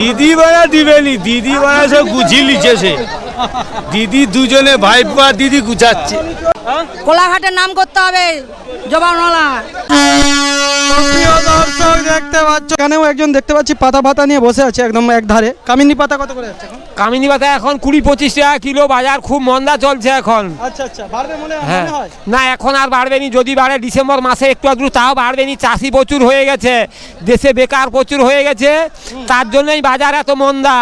দিদি বাড়া দিবেনি দিদি বাড়া সব গুছিয়ে লিখেছে দিদি দুজনে ভাইপা দিদি গুছাচ্ছে। কোলাঘাটের নাম করতে হবে জবানওয়ালা। প্রিয় দর্শক দেখতে পাচ্ছ এখানেও একজন দেখতে পাচ্ছি পাতা পাতা নিয়ে বসে আছে একদম এক ধারে কামিনী পাতা কত করে যাচ্ছে এখন? কামিনী পাতা এখন কুড়ি পঁচিশ টাকা কিলো বাজার খুব মন্দা চলছে এখন। আচ্ছা আচ্ছা বাড়বে মনে হ্যাঁ হয়। না এখন আর বাড়বে নি যদি বাড়ে ডিসেম্বর মাসে একটু একটু তাও বাড়বে নি চাষি প্রচুর হয়ে গেছে দেশে বেকার প্রচুর হয়ে গেছে তার জন্যই বাজার এত মন্দা।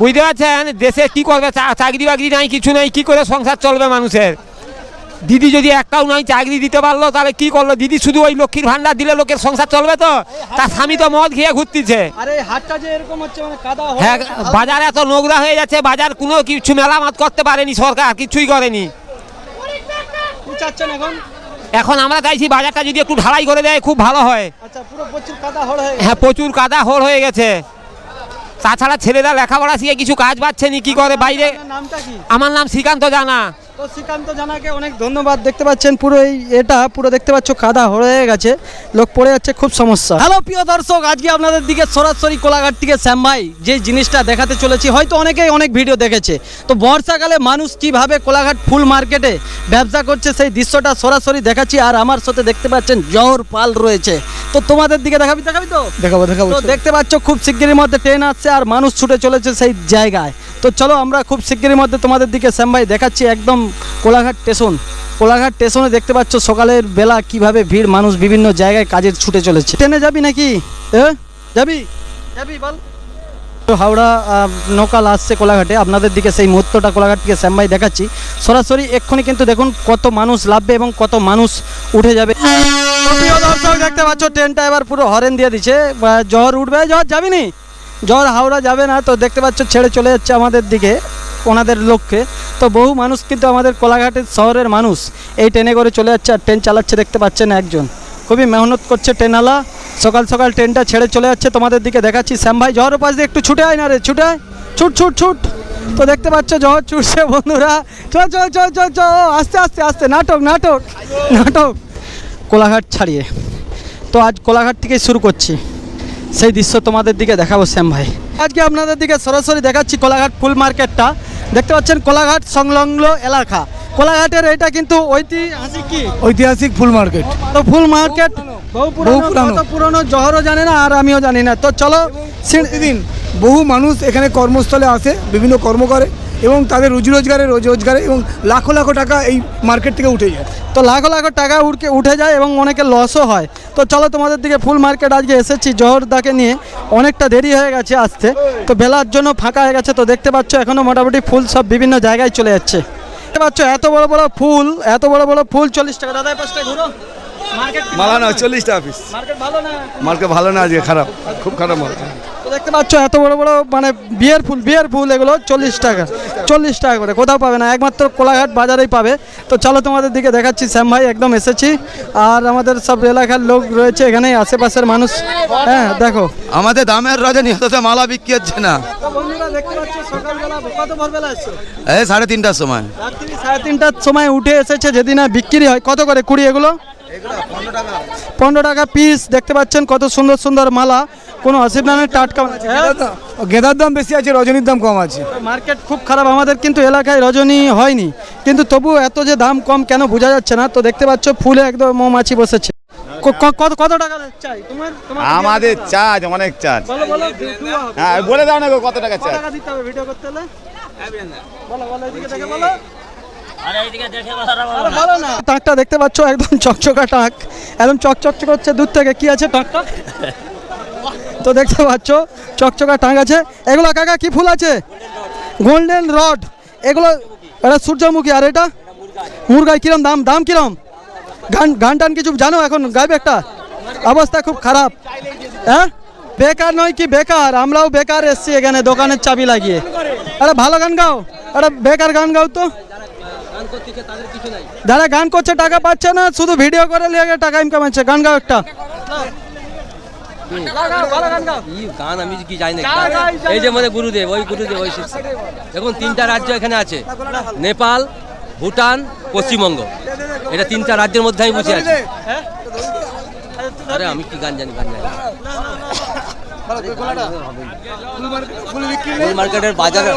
বুঝতে পারছেন? দেশে কি করবে চাকরি বাকরি নাই কিছু নাই কি করে সংসার চলবে মানুষের? দিদি যদি একটাও নয় চাকরি দিতে পারল তাহলে কি করল? দিদি শুধু ওই লক্ষ্মীর ভান্ডার দিলে লোকের সংসার চলবে তো? তার স্বামী তো মদ খেয়ে ঘুরতিছে। মানে হয়ে হ্যাঁ বাজার এত নোংরা হয়ে যাচ্ছে বাজার কোনো কিছু মেরামত করতে পারেনি সরকার কিছুই করেনি। এখন? এখন আমরা চাইছি বাজারটা যদি একটু ঢালাই করে দেয় খুব ভালো হয়। আচ্ছা পুরো প্রচুর কাদা হড় হয়ে গেছে। হ্যাঁ প্রচুর কাদা হোর হয়ে গেছে। তাছাড়া ছেলেরা লেখাপড়া শিখে কিছু কাজ পাচ্ছে নি কি করে বাইরে? আমার নাম শ্রীকান্ত জানা। তো শ্রীকান্ত জানাকে অনেক ধন্যবাদ। দেখতে পাচ্ছেন পুরো এই এটা পুরো দেখতে পাচ্ছ কাদা হয়ে গেছে। লোক পড়ে যাচ্ছে খুব সমস্যা। হ্যালো প্রিয় দর্শক আজকে আপনাদের দিকে সরাসরি কোলাঘাট থেকে শ্যাম ভাই যে জিনিসটা দেখাতে চলেছি হয়তো অনেকেই অনেক ভিডিও দেখেছে। তো বর্ষাকালে মানুষ কীভাবে কোলাঘাট ফুল মার্কেটে ব্যবসা করছে সেই দৃশ্যটা সরাসরি দেখাচ্ছি। আর আমার সাথে দেখতে পাচ্ছেন জহর পাল রয়েছে। তো তোমাদের দিকে দেখাবি দেখাবি তো? দেখাবো দেখাবো। তো দেখতে পাচ্ছ খুব শিগগিরের মধ্যে ট্রেন আসছে আর মানুষ ছুটে চলেছে সেই জায়গায়। তো চলো আমরা খুব শিগগিরের মধ্যে তোমাদের দিকে শ্যাম ভাই দেখাচ্ছি একদম কোলাঘাট স্টেশন। কোলাঘাট স্টেশনে দেখতে পাচ্ছ সকালের বেলা কীভাবে ভিড়, মানুষ বিভিন্ন জায়গায় কাজে ছুটে চলেছে। ট্রেনে যাবি নাকি? এ? যাবি? যাবি বল। হাওড়া নৌকাল আসছে কোলাঘাটে। আপনাদের দিকে সেই মুহূর্তটা কোলাঘাট থেকে শ্যাম ভাই দেখাচ্ছি। সরাসরি এক্ষুনি কিন্তু দেখুন কত মানুষ লাভবে এবং কত মানুষ উঠে যাবে। দর্শক, দেখতে পাচ্ছ, ট্রেনটা এবার পুরো হরেন দিয়ে দিচ্ছে। জ্বর উঠবে। জ্বর যাবি নি? জ্বর হাওড়া যাবে না, তো দেখতে পাচ্ছ ছেড়ে চলে যাচ্ছে আমাদের দিকে, ওনাদের লক্ষ্যে। তো বহু মানুষ কিন্তু আমাদের কোলাঘাটের শহরের মানুষ এই ট্রেনে করে চলে যাচ্ছে আর ট্রেন চালাচ্ছে, দেখতে পাচ্ছেন একজন। খুবই মেহনত করছে ট্রেনওয়ালা। সকাল সকাল ট্রেনটা ছেড়ে চলে যাচ্ছে তোমাদের দিকে দেখাচ্ছি। শ্যাম ভাই, জ্বর পাশ দিয়ে একটু ছুটে আয় না রে, ছুটে ছুট ছুট ছুট। তো দেখতে পাচ্ছ জ্বর ছুটছে বন্ধুরা। চল চল চল চল চ আস্তে আস্তে আস্তে, নাটক নাটক নাটক। কোলাঘাট ছাড়িয়ে। তো আজ কোলাঘাট থেকে শুরু করছি। সেই দৃশ্য তোমাদের দিকে দেখাবো শ্যাম ভাই। আজকে আপনাদের দিকে সরাসরি দেখাচ্ছি কোলাঘাট ফুল মার্কেটটা। দেখতে পাচ্ছেন কোলাঘাট সংলগ্ন এলাকা। কোলাঘাটের এটা কিন্তু ঐতিহাসিক কি? ঐতিহাসিক ফুল মার্কেট। তো ফুল মার্কেট বহু পুরনো পুরানো। জহরও জানে না আর আমিও জানি না। তো চলো প্রতিদিন বহু মানুষ এখানে কর্মস্থলে আসে বিভিন্ন কর্ম করে। এবং তাদের রুজি রোজগারে রোজ রোজগারে এবং লাখো লাখো টাকা এই মার্কেট থেকে উঠে যায়। তো লাখো লাখো টাকা উঠকে উঠে যায় এবং অনেকে লসও হয়। তো চলো তোমাদের দিকে ফুল মার্কেট আজকে এসেছি জহরদাকে নিয়ে অনেকটা দেরি হয়ে গেছে আসতে। তো বেলার জন্য ফাঁকা হয়ে গেছে তো দেখতে পাচ্ছ এখনও মোটামুটি ফুল সব বিভিন্ন জায়গায় চলে যাচ্ছে। দেখতে পাচ্ছ এত বড় বড় ফুল এত বড় বড় ফুল চল্লিশ টাকা। দাদা পাশটা ঘুরো। মার্কেট মালা না চল্লিশ টাকা পিস মার্কেট ভালো না? মার্কেট ভালো না আজকে খারাপ। খুব খারাপ তো দেখতে পাচ্ছ এত বড় বড় মানে বিয়ের ফুল বিয়ের ফুল এগুলো চল্লিশ টাকা চল্লিশ টাকা করে কোথাও পাবে না একমাত্র কোলাঘাট বাজারেই পাবে। তো চলো তোমাদের দিকে দেখাচ্ছি শ্যাম ভাই একদম এসেছি। আর আমাদের সব এলাকার লোক রয়েছে এখানে আশেপাশের মানুষ। হ্যাঁ দেখো। আমাদের দামের রজনী হতে মালা বিক্রি হচ্ছে না। এই সাড়ে তিনটার সময়। সাড়ে তিনটার সময় উঠে এসেছে যেদিন বিক্রি হয় কত করে কুড়ি এগুলো? পনেরো টাকা। পিস দেখতে পাচ্ছেন কত সুন্দর সুন্দর মালা। কোনো অসুবিধা নেই টাটকা হ্যাঁ? গেঁদার দাম? বেশি আছে রজনীর দাম কম আছে। মার্কেট খুব খারাপ আমাদের কিন্তু এলাকায় রজনী হয়নি। কিন্তু তবু এত যে দাম কম কেন বোঝা যাচ্ছে না। তো দেখতে পাচ্ছ ফুলে একদম মৌমাছি বসেছে। কত কত টাকা চাই? তোমার আমাদের চার্জ অনেক চার্জ হ্যাঁ বলে দাও না কত টাকা চার্জ দিতে হবে? ভিডিও করতে হলে? বলো বলো এদিকে দেখে বলো। টাকটা দেখতে পাচ্ছ একদম চকচকা টাক। একদম চকচক করছে দূর থেকে কি আছে টাকটা? তো দেখতে পাচ্ছ চকচকা টাক আছে। এগুলো কাকা কি ফুল আছে? গোল্ডেন রড এগুলো এটা সূর্যমুখী আর এটা? মুরগায় কিরম দাম? দাম কিরম? গান গান টান কিছু জানো এখন? গাইবে একটা? অবস্থা খুব খারাপ। হ্যাঁ? বেকার নয় কি বেকার? আমরাও বেকার এসছি এখানে দোকানের চাবি লাগিয়ে। আরে ভালো গান গাও। আরে বেকার গান গাও তো। যারা গান করছে টাকা পাচ্ছে না শুধু ভিডিও করে লিয়ে টাকা ইনকাম আছে গান গাও একটা। গান আমি কি জানি না। এই যে মানে গুরুদেব ওই গুরুদেব ওই। দেখুন তিনটা রাজ্য এখানে আছে। নেপাল ভুটান পশ্চিমবঙ্গ। এটা তিনটা রাজ্যের মধ্যে আমি বুঝে আছি। আরে আমি কি গান জানি গান জানি না। ফুল বিক্রি নেই? মার্কেটের বাজারে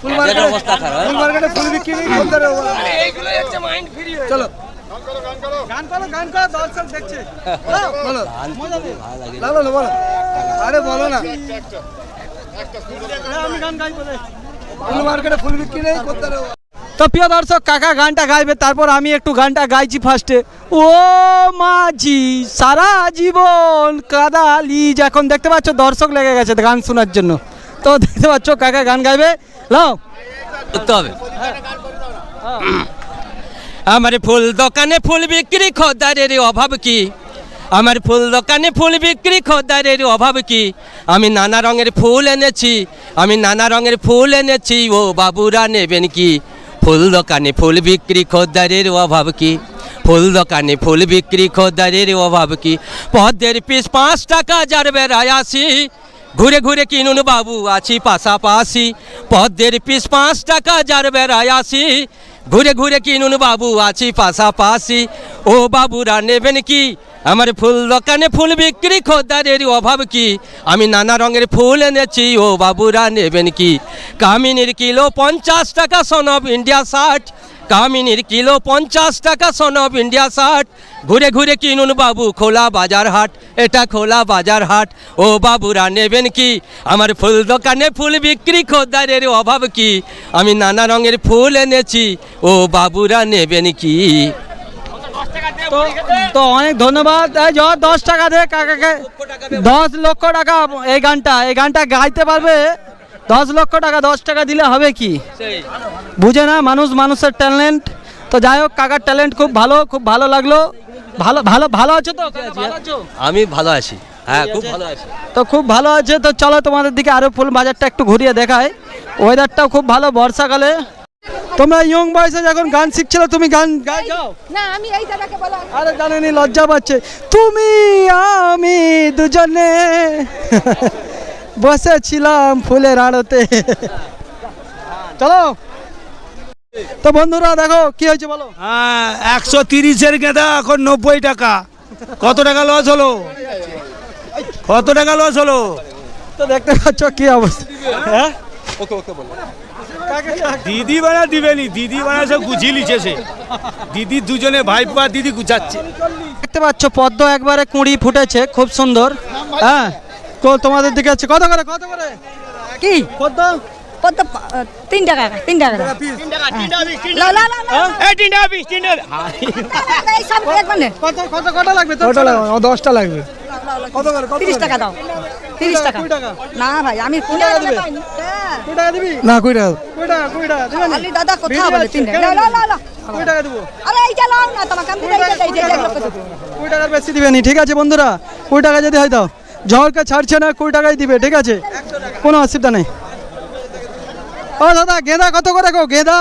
ফুল বাজারের মার্কেটে অবস্থা খারাপ। ফুল মার্কেটে ফুল বিক্রি নেই খদ্দারের অভাব চলো। গান করো গান করো দর্শক দেখছে। বলো বলো। বলো। আরে বলো না। আমি গান গাইবো রে। ফুল মার্কেটে ফুল বিক্রি নেই অভাব তো প্রিয় দর্শক, কাকা গানটা গাইবে, তারপর আমি একটু গানটা গাইছি ফার্স্টে ও মাঝি সারা জীবন কাদালি। এখন দেখতে পাচ্ছ, দর্শক লেগে গেছে গান শোনার জন্য। তো দেখতে পাচ্ছ, কাকা গান গাইবে। লাও হবে। আমার ফুল দোকানে ফুল বিক্রি, খদ্দারের অভাব কি? আমার ফুল দোকানে ফুল বিক্রি, খদ্দারের অভাব কি? আমি নানা রঙের ফুল এনেছি, আমি নানা রঙের ফুল এনেছি। ও বাবুরা নেবেন কি? ফুল দোকানে ফুল বিক্রি, খদ্দারের অভাব কি? ফুল দোকানে ফুল বিক্রি, খদ্দারের অভাব কি? পদ্মের পিস পাঁচ টাকা যার বেড়ায় আসি। ঘুরে ঘুরে কিনুন বাবু, আছি পাশাপাশি। পদ্মের পিস পাঁচ টাকা যার বেড়ায় আসি। ঘুরে ঘুরে কি নুন বাবু, আছি পাশাপাশি। ও বাবুরা নেবেন কি? আমার ফুল দোকানে ফুল বিক্রি, খোদ্দারের অভাব কি? আমি নানা রঙের ফুল এনেছি, ও বাবুরা নেবেন কি? কামিনীর কিলো পঞ্চাশ টাকা সন অফ ইন্ডিয়া ষাট। কামিনীর কিলো পঞ্চাশ টাকা সন অফ ইন্ডিয়া শার্ট। ঘুরে ঘুরে কিনুন বাবু, খোলা বাজার হাট। এটা খোলা বাজার হাট। ও বাবুরা নেবেন কি? আমার ফুল দোকানে ফুল বিক্রি খদ্দারের অভাব কি? আমি নানা রঙের ফুল এনেছি। ও বাবুরা নেবেন কি? তো অনেক ধন্যবাদ। জ দশ টাকা দে কাকাকে। দশ লক্ষ টাকা এই গানটা এই গানটা গাইতে পারবে দশ লক্ষ টাকা দশ টাকা দিলে হবে কি? বুঝে না মানুষ মানুষের ট্যালেন্ট তো যাই হোক কাকার ট্যালেন্ট খুব ভালো খুব ভালো লাগল। ভালো ভালো ভালো আছো তো? আমি ভালো আছি। হ্যাঁ খুব ভালো আছি। তো খুব ভালো আছে? তো চলো তোমাদের দিকে আরও ফুল বাজারটা একটু ঘুরিয়ে দেখায় ওয়েদারটাও খুব ভালো বর্ষাকালে। তোমরা ইয়ং বয়সে যখন গান শিখছিল তুমি গান না আমি এই দাদাকে বলো। আরে জানেনি লজ্জা পাচ্ছে। তুমি আমি দুজনে। বসেছিলাম ফুলের আড়তে। চলো। তো বন্ধুরা দেখো কি হয়েছে বলো? হ্যাঁ একশো তিরিশের গেঁদা এখন নব্বই টাকা। কত টাকা লস হলো? কত টাকা লস হলো? তো দেখতে পাচ্ছ কি অবস্থা। হ্যাঁ? দিদি বানা দিবেনি দিদি বানা সব গুছিয়ে সে। দিদি দুজনে ভাই দিদি গুছাচ্ছে। দেখতে পাচ্ছ পদ্ম একবারে কুঁড়ি ফুটেছে খুব সুন্দর। হ্যাঁ? তোমাদের দিকে আছে কত করে কত করে? কি? কত? পা- তিন টাকা তিন টাকা। লাও, লাও, লাও, লাও। এই সব এক মানে। কত কত কত লাগবে? তোর কটা লাগবে? লাগবে কত করে কত তিরিশ করে? টাকা দাও। তিরিশ টাকা। টাকা। না ভাই আমি কুড়ি টাকা টাকা দিবে? পাইনি। হ্যাঁ। কুড়ি টাকা দিবি? না কুড়ি টাকা। কুড়ি টাকা কুড়ি টাকা। দিবেন আলি দাদা কোথাও বলে তিন টাকা। লাও, লাও, লাও। টাকা দেবো। আরে এইটা লাও না তোমাকে আমি এইটা। টাকার বেশি দিবেনি ঠিক আছে বন্ধুরা? কুড়ি টাকা যদি হয় দাও। ঝড়কে ছাড়ছে না কুড়ি টাকাই দিবে ঠিক আছে? কোনো অসুবিধা নেই। ও দাদা গেঁদা কত করে গো গেঁদা?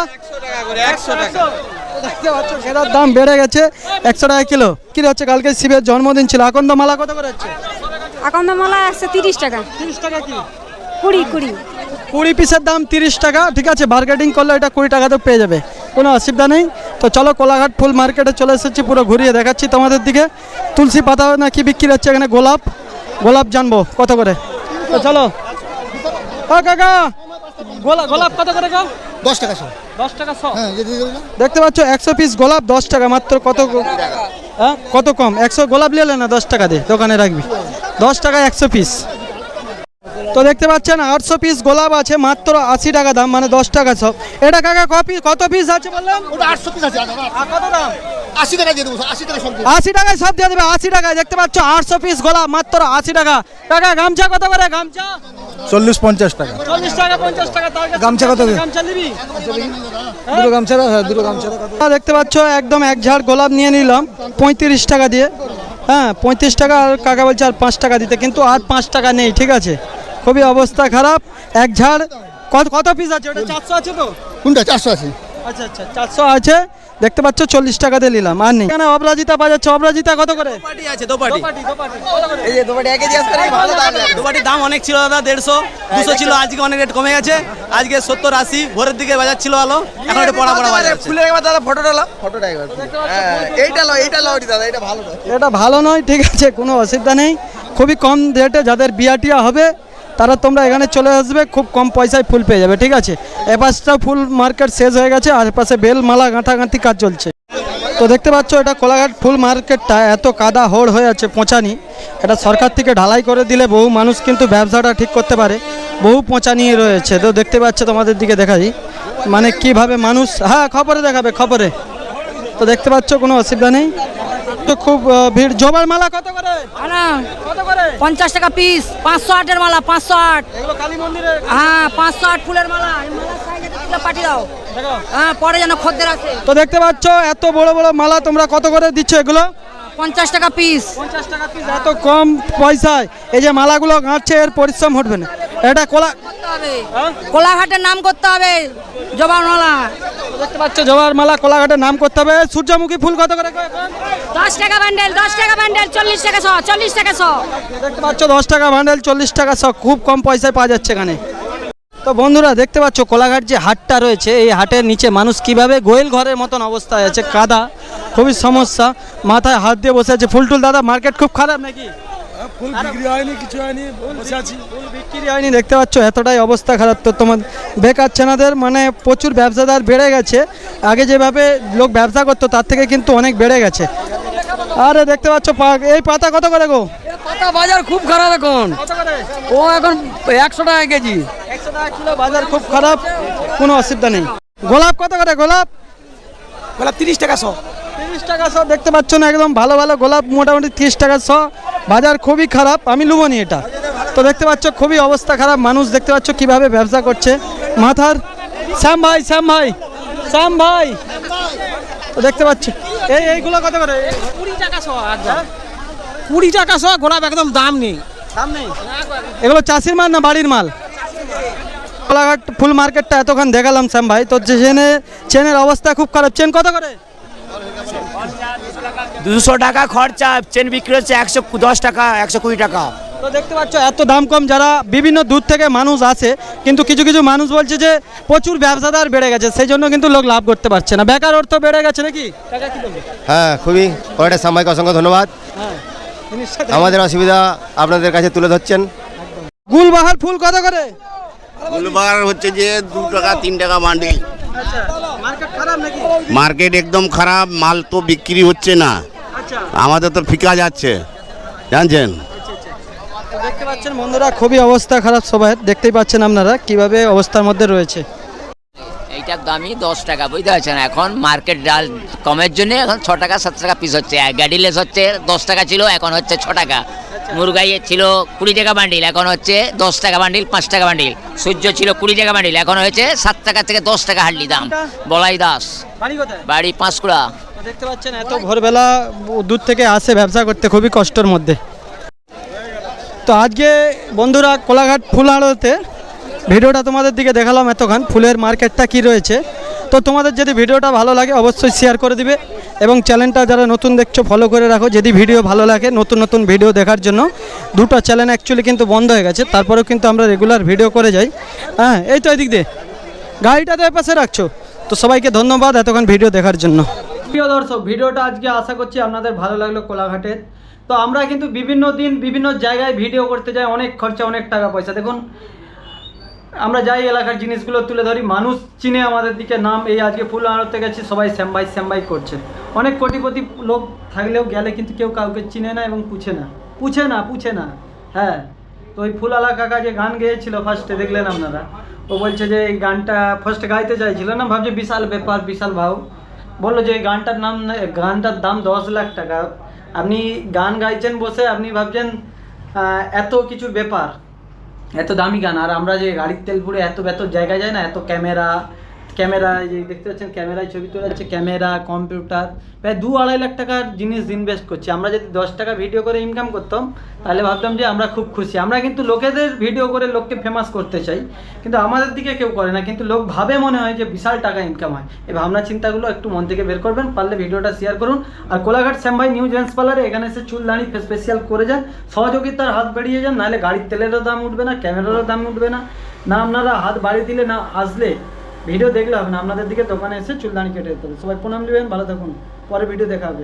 দেখতে পাচ্ছ গেঁদার দাম বেড়ে গেছে একশো টাকা কিলো। কি হচ্ছে কালকে শিবের জন্মদিন ছিল তো মালা কত করে হচ্ছে? তো মালা একশো তিরিশ টাকা। তিরিশ টাকা কি কুড়ি কুড়ি। কুড়ি পিসের দাম তিরিশ টাকা ঠিক আছে বার্গেটিং করলে এটা কুড়ি টাকাতে পেয়ে যাবে কোনো অসুবিধা নেই। তো চলো কোলাঘাট ফুল মার্কেটে চলে এসেছি পুরো ঘুরিয়ে দেখাচ্ছি তোমাদের দিকে। তুলসী পাতা না কি বিক্রি হচ্ছে এখানে গোলাপ। গোলাপ জানব কত করে? তো চলো। ও কাকা গোলাপ গোলাপ কত করে গো? দশ টাকা শো। দশ টাকা শ। হ্যাঁ দেখতে পাচ্ছ একশো পিস গোলাপ দশ টাকা মাত্র কত হ্যাঁ কত কম? একশো গোলাপ নিলে না দশ টাকা দিয়ে দোকানে রাখবি। দশ টাকা একশো পিস তো দেখতে পাচ্ছেন আটশো পিস গোলাপ আছে মাত্র আশি টাকা দাম মানে দশ টাকা সব। এটা কাকা কপি কত পিস আছে বললাম? ওটা আটশো পিস আছে কত দাম? আশি টাকা দিয়ে দেবো আশি টাকা সব আশি টাকায় সব দিয়ে দেবে আশি টাকায়। দেখতে পাচ্ছ আটশো পিস গোলাপ মাত্র আশি টাকা। টাকা গামছা কত করে? গামছা? চল্লিশ পঞ্চাশ টাকা। চল্লিশ টাকা পঞ্চাশ টাকা তার কাছে গামছা কত গামছা নিবি? দুটো গামছা হ্যাঁ দুটো গামছা দেখতে পাচ্ছ একদম এক ঝাড় গোলাপ নিয়ে নিলাম পঁয়ত্রিশ টাকা দিয়ে। হ্যাঁ পঁয়ত্রিশ টাকা আর কাকা বলছে আর পাঁচ টাকা দিতে কিন্তু আর পাঁচ টাকা নেই ঠিক আছে? খুবই অবস্থা খারাপ এক ঝাড় কত কত পিস আছে? ওটা চারশো আছে তো? কোনটা? চারশো আছে। আচ্ছা আচ্ছা চারশো আছে। দেখতে পাচ্ছ চল্লিশ টাকা দিয়ে নিলাম আর নেই। এখানে অপরাজিতা বাজাচ্ছে অপরাজিতা কত করে? দোপাটি দোপাটি, দোপাটি, এই যে দোপাটি একে জিজ্ঞাসা করি ভালো দাম। দোপাটির দাম অনেক ছিল দাদা দেড়শো দুশো ছিল আজকে অনেক রেট কমে গেছে। আজকে সত্তর আশি ভোরের দিকে বাজার ছিল ভালো। এখন একটু পড়া পড়া বাজার। ফুলের একবার দাদা ফটোটা লাও। ফটোটা একবার হ্যাঁ এইটা লাও এইটা লাও দাদা এটা ভালো এটা ভালো নয় ঠিক আছে কোনো অসুবিধা নেই। খুবই কম রেটে যাদের বিয়াটিয়া হবে তারা তোমরা এখানে চলে আসবে, খুব কম পয়সায় ফুল পেয়ে যাবে, ঠিক আছে? এপাশটা ফুল মার্কেট শেষ হয়ে গেছে, আর এপাশে বেল মালা গাঁথাগাঁথি কাজ চলছে। তো দেখতে পাচ্ছ, এটা কোলাঘাট ফুল মার্কেটটা এত কাদা হোড় হয়ে আছে পৌঁছানি এটা সরকার থেকে ঢালাই করে দিলে বহু মানুষ কিন্তু ব্যবসাটা ঠিক করতে পারে, বহু পৌঁছা নিয়ে রয়েছে। তো দেখতে পাচ্ছ, তোমাদের দিকে দেখাই মানে কীভাবে মানুষ হ্যাঁ খবরে দেখাবে, খবরে। তো দেখতে পাচ্ছ, কোনো অসুবিধা নেই। তো খুব ভিড়। জবার মালা কত করে? কত করে? পঞ্চাশ টাকা পিস পাঁচশো আটের মালা পাঁচশো আট। এগুলো কালী মন্দিরে? হ্যাঁ পাঁচশো আট ফুলের মালা। পাঠিয়ে দাও। দেখো। হ্যাঁ পরে যেন খদ্দের আছে তো দেখতে পাচ্ছ এত বড় বড় মালা তোমরা কত করে দিচ্ছ এগুলো? পঞ্চাশ টাকা পিস পঞ্চাশ টাকা পিস এত কম পয়সায়। এই যে মালাগুলো গাঁটছে এর পরিশ্রম হটবে না। এটা কোলা হবে কোলাঘাটের নাম করতে হবে জবান মালা দেখতে পাচ্ছ জবার মালা কোলাঘাটের নাম করতে হবে। সূর্যমুখী ফুল কত করে দশ টাকা বান্ডেল দশ টাকা বান্ডেল চল্লিশ টাকা শ চল্লিশ টাকা শ। দেখতে পাচ্ছ দশ টাকা বান্ডেল চল্লিশ টাকা শ। খুব কম পয়সায় পাওয়া যাচ্ছে এখানে। তো বন্ধুরা দেখতে পাচ্ছ কোলাঘাট যে হাটটা রয়েছে এই হাটের নিচে মানুষ কীভাবে গোয়েল ঘরের মতন অবস্থায় আছে কাদা খুবই সমস্যা মাথায় হাত দিয়ে বসে আছে। ফুলটুল দাদা মার্কেট খুব খারাপ নাকি? ফুল বিক্রি হয়নি কিছু হয়নি বসে আছি। ফুল বিক্রি হয়নি দেখতে পাচ্ছ এতটাই অবস্থা খারাপ। তো তোমার বেকার ছেনাদের মানে প্রচুর ব্যবসাদার বেড়ে গেছে। আগে যেভাবে লোক ব্যবসা করতো তার থেকে কিন্তু অনেক বেড়ে গেছে। আরে দেখতে পাচ্ছ পা- এই পাতা কত করে গো? পাতা বাজার খুব খারাপ এখন। ও এখন একশো টাকা কেজি। কিলো বাজার খুব খারাপ কোনো অসুবিধা নেই। গোলাপ কত করে গোলাপ? গোলাপ তিরিশ টাকা শো। তিরিশ টাকা শ দেখতে পাচ্ছ না একদম ভালো ভালো গোলাপ মোটামুটি তিরিশ টাকা শ। বাজার খুবই খারাপ আমি লুবো নি এটা। তো দেখতে পাচ্ছ খুবই অবস্থা খারাপ মানুষ দেখতে পাচ্ছ কীভাবে ব্যবসা করছে। মাথার শ্যাম ভাই শ্যাম ভাই শ্যাম ভাই। তো দেখতে পাচ্ছ এই এইগুলো কত করে? কুড়ি টাকা শো কুড়ি টাকা শো গোলাপ একদম দাম নেই। দাম নেই? এগুলো চাষির মাল না বাড়ির মাল? কোলাঘাট ফুল মার্কেটটা এতক্ষণ দেখালাম শ্যাম ভাই। তো চেনে চেনের অবস্থা খুব খারাপ। চেন কত করে? দুশো টাকা খরচা চেন বিক্রি হচ্ছে একশো দশ টাকা একশো কুড়ি টাকা। তো দেখতে পাচ্ছ এত দাম কম যারা বিভিন্ন দূর থেকে মানুষ আসে কিন্তু কিছু কিছু মানুষ বলছে যে প্রচুর ব্যবসাদার বেড়ে গেছে সেই জন্য কিন্তু লোক লাভ করতে পারছে না। বেকার অর্থ বেড়ে গেছে নাকি? হ্যাঁ খুবই। ওটা সামাইকে অসংখ্য ধন্যবাদ। হ্যাঁ আমাদের অসুবিধা আপনাদের কাছে তুলে ধরছেন। গুলবাহার ফুল কত করে? ফুলবার হচ্ছে যে দু টাকা তিন টাকা বান্ডিল। আচ্ছা মার্কেট খারাপ নাকি? মার্কেট একদম খারাপ মাল তো বিক্রি হচ্ছে না। আচ্ছা। আমাদের তো ফিকা যাচ্ছে জানছেন? দেখতে পাচ্ছেন বন্ধুরা খুবই অবস্থা খারাপ সবাই। দেখতেই পাচ্ছেন আপনারা কীভাবে অবস্থার মধ্যে রয়েছে। এইটার দামই দশ টাকা বুঝতে পারছেন? এখন মার্কেট ডাল কমের জন্য এখন ছ টাকা সাত টাকা পিস হচ্ছে। গ্যাডিলেস হচ্ছে দশ টাকা ছিল এখন হচ্ছে ছ টাকা। মুরগাই ছিল কুড়ি টাকা বান্ডিল এখন হচ্ছে দশ টাকা বান্ডিল পাঁচ টাকা বান্ডিল সূর্য ছিল কুড়ি টাকা বান্ডিল এখন হয়েছে সাত টাকা থেকে দশ টাকা হাডলি দাম। বলাই দাস। বাড়ি পাঁশকুড়া। দেখতে পাচ্ছেন এত ভোরবেলা দূর থেকে আসে ব্যবসা করতে খুবই কষ্টের মধ্যে। তো আজকে বন্ধুরা কোলাঘাট ফুল আড়তে ভিডিওটা তোমাদের দিকে দেখালাম এতক্ষণ ফুলের মার্কেটটা কি রয়েছে। তো তোমাদের যদি ভিডিওটা ভালো লাগে, অবশ্যই শেয়ার করে দিবে এবং চ্যানেলটা যারা নতুন দেখছ ফলো করে রাখো। যদি ভিডিও ভালো লাগে, নতুন নতুন ভিডিও দেখার জন্য। দুটো চ্যানেল অ্যাকচুয়ালি কিন্তু বন্ধ হয়ে গেছে, তারপরেও কিন্তু আমরা রেগুলার ভিডিও করে যাই। হ্যাঁ এই তো এদিক দিয়ে। গাড়িটা তো পাশে রাখছো। তো সবাইকে ধন্যবাদ এতক্ষণ ভিডিও দেখার জন্য। প্রিয় দর্শক, ভিডিওটা আজকে আশা করছি আপনাদের ভালো লাগল কোলাঘাটের তো আমরা কিন্তু বিভিন্ন দিন, বিভিন্ন জায়গায় ভিডিও করতে যাই, অনেক খরচা, অনেক টাকা পয়সা। দেখুন আমরা যাই এলাকার জিনিসগুলো তুলে ধরি। মানুষ চিনে আমাদের দিকে নাম। এই আজকে ফুল আড়তে গেছি, সবাই শ্যামবাই শ্যামবাই করছে। অনেক কোটিপতি লোক থাকলেও গেলে কিন্তু কেউ কাউকে চিনে না এবং পুছে না। পুছে না পুছে না। হ্যাঁ তো ওই ফুলালা কাকা যে গান গেয়েছিল ফার্স্টে দেখলেন আপনারা? ও বলছে যে এই গানটা ফার্স্টে গাইতে চাইছিল না, ভাবছে বিশাল ব্যাপার, বিশাল ভাও। বলল যে এই গানটার নাম, গানটার দাম দশ লাখ টাকা। আপনি গান গাইছেন বসে, আপনি ভাবছেন এত কিছুর ব্যাপার। এত দামি গান, আর আমরা যে গাড়ির তেল পুড়ে এত এত জায়গায় যায় না, এত ক্যামেরা ক্যামেরা, এই যে দেখতে পাচ্ছেন, ক্যামেরায় ছবি তোলা যাচ্ছে ক্যামেরা, কম্পিউটার, প্রায় দু আড়াই লাখ টাকার জিনিস ইনভেস্ট করছি। আমরা যদি দশ টাকা ভিডিও করে ইনকাম করতাম, তাহলে ভাবতাম যে আমরা খুব খুশি। আমরা কিন্তু লোকেদের ভিডিও করে লোককে ফেমাস করতে চাই, কিন্তু আমাদের দিকে কেউ করে না। কিন্তু লোক ভাবে মনে হয় যে বিশাল টাকা ইনকাম হয়। এই ভাবনা চিন্তাগুলো একটু মন থেকে বের করবেন, পারলে ভিডিওটা শেয়ার করুন। আর কোলাঘাট শ্যামভাই নিউ জেন্টস পার্লারে এখানে এসে চুল দাঁড়ি স্পেশাল করে যান। সহযোগিতার হাত বেরিয়ে যান, নাহলে গাড়ির তেলেরও দাম উঠবে না, ক্যামেরারও দাম উঠবে না। না আপনারা হাত বাড়িয়ে দিলে না আসলে ভিডিও দেখলাম আপনাদের দিকে দোকানে এসে চুলদানি কেটে দিতে হবে। সবাই প্রণাম নেবেন ভালো থাকুন। পরে ভিডিও দেখা হবে।